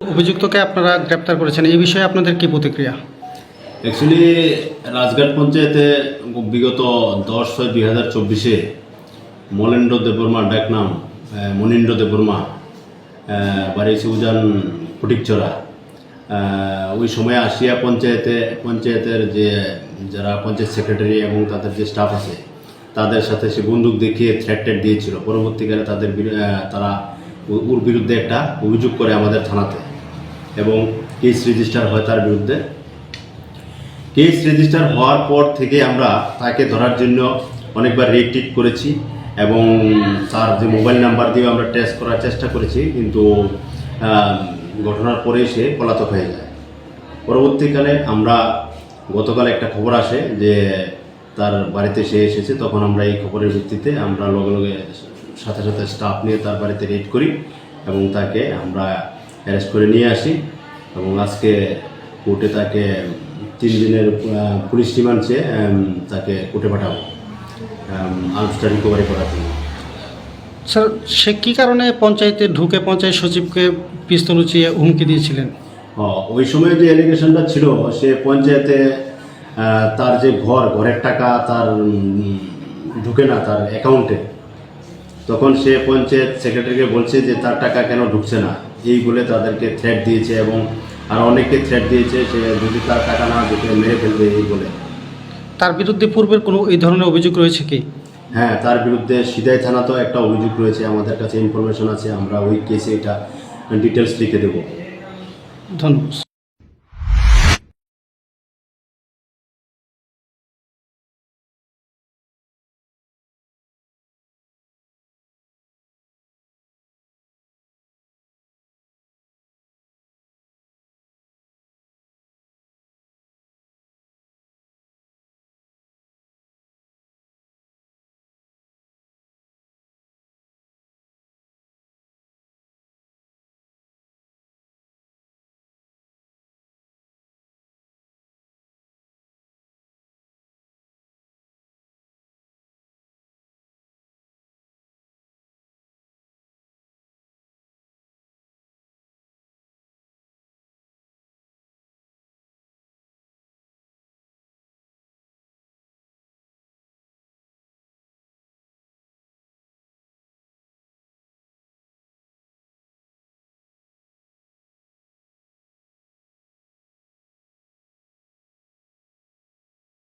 অভিযুক্তকে আপনারা গ্রেপ্তার করেছেন, এই বিষয়ে আপনাদের কি প্রতিক্রিয়া? অ্যাকচুয়ালি রাজঘাট পঞ্চায়েতে বিগত দশ ছয় দুই হাজার চব্বিশে মলেন্দ্র দেববর্মা ডাকনাম মনীন্দ্র দেববর্মা বাড়ি উজান ফটিকচরা ওই সময় আসিয়া পঞ্চায়েতে, পঞ্চায়েতের যে যারা পঞ্চায়েত সেক্রেটারি এবং তাদের যে স্টাফ আছে, তাদের সাথে সে বন্দুক দেখিয়ে থ্রেট ট্রেট দিয়েছিল। পরবর্তীকালে তাদের তারা ওর বিরুদ্ধে একটা অভিযোগ করে আমাদের থানাতে। এবং কেস রেজিস্টার হয় তার বিরুদ্ধে। কেস রেজিস্টার হওয়ার পর থেকে আমরা তাকে ধরার জন্য অনেকবার রেড করেছি এবং তার যে মোবাইল নাম্বার দিয়ে আমরা টেস্ট করার চেষ্টা করেছি, কিন্তু ঘটনার পরে সে পলাতক হয়ে যায়। পরবর্তীকালে আমরা, গতকাল একটা খবর আসে যে তার বাড়িতে সে এসেছে, তখন আমরা এই খবরের ভিত্তিতে আমরা লগে লগে সাথে সাথে স্টাফ নিয়ে তার বাড়িতে রেড করি এবং তাকে আমরা অ্যারেস্ট করে নিয়ে আসি এবং আজকে কোর্টে তাকে তিন দিনের পুলিশ রিমান্ডে তাকে কোর্টে পাঠাবো আর্মসটা রিকভারি করার জন্য। স্যার সে কী কারণে পঞ্চায়েতে ঢুকে পঞ্চায়েত সচিবকে পিস্তল উঁচিয়ে হুমকি দিয়েছিলেন? ওই সময় যে অ্যালিগেশনটা ছিল সে পঞ্চায়েতে তার যে ঘর ঘরের টাকা তার ঢুকে না তার অ্যাকাউন্টে তখন সে পঞ্চায়েত সেক্রেটারিকে বলছে যে তার টাকা কেন ঢুকছে না। এই বলে তাদেরকে থ্রেট দিয়েছে এবং আর অনেককে থ্রেট দিয়েছে সে যদি তার টাকা না দিতে মেরে ফেলবে এই বলে। তার বিরুদ্ধে পূর্বের কোনো এই ধরনের অভিযোগ রয়েছে কি? হ্যাঁ তার বিরুদ্ধে সিদাই থানাতেও একটা অভিযোগ রয়েছে আমাদের কাছে ইনফরমেশন আছে আমরা ওই কেসে এটা ডিটেলস লিখে দেবো। ধন্যবাদ।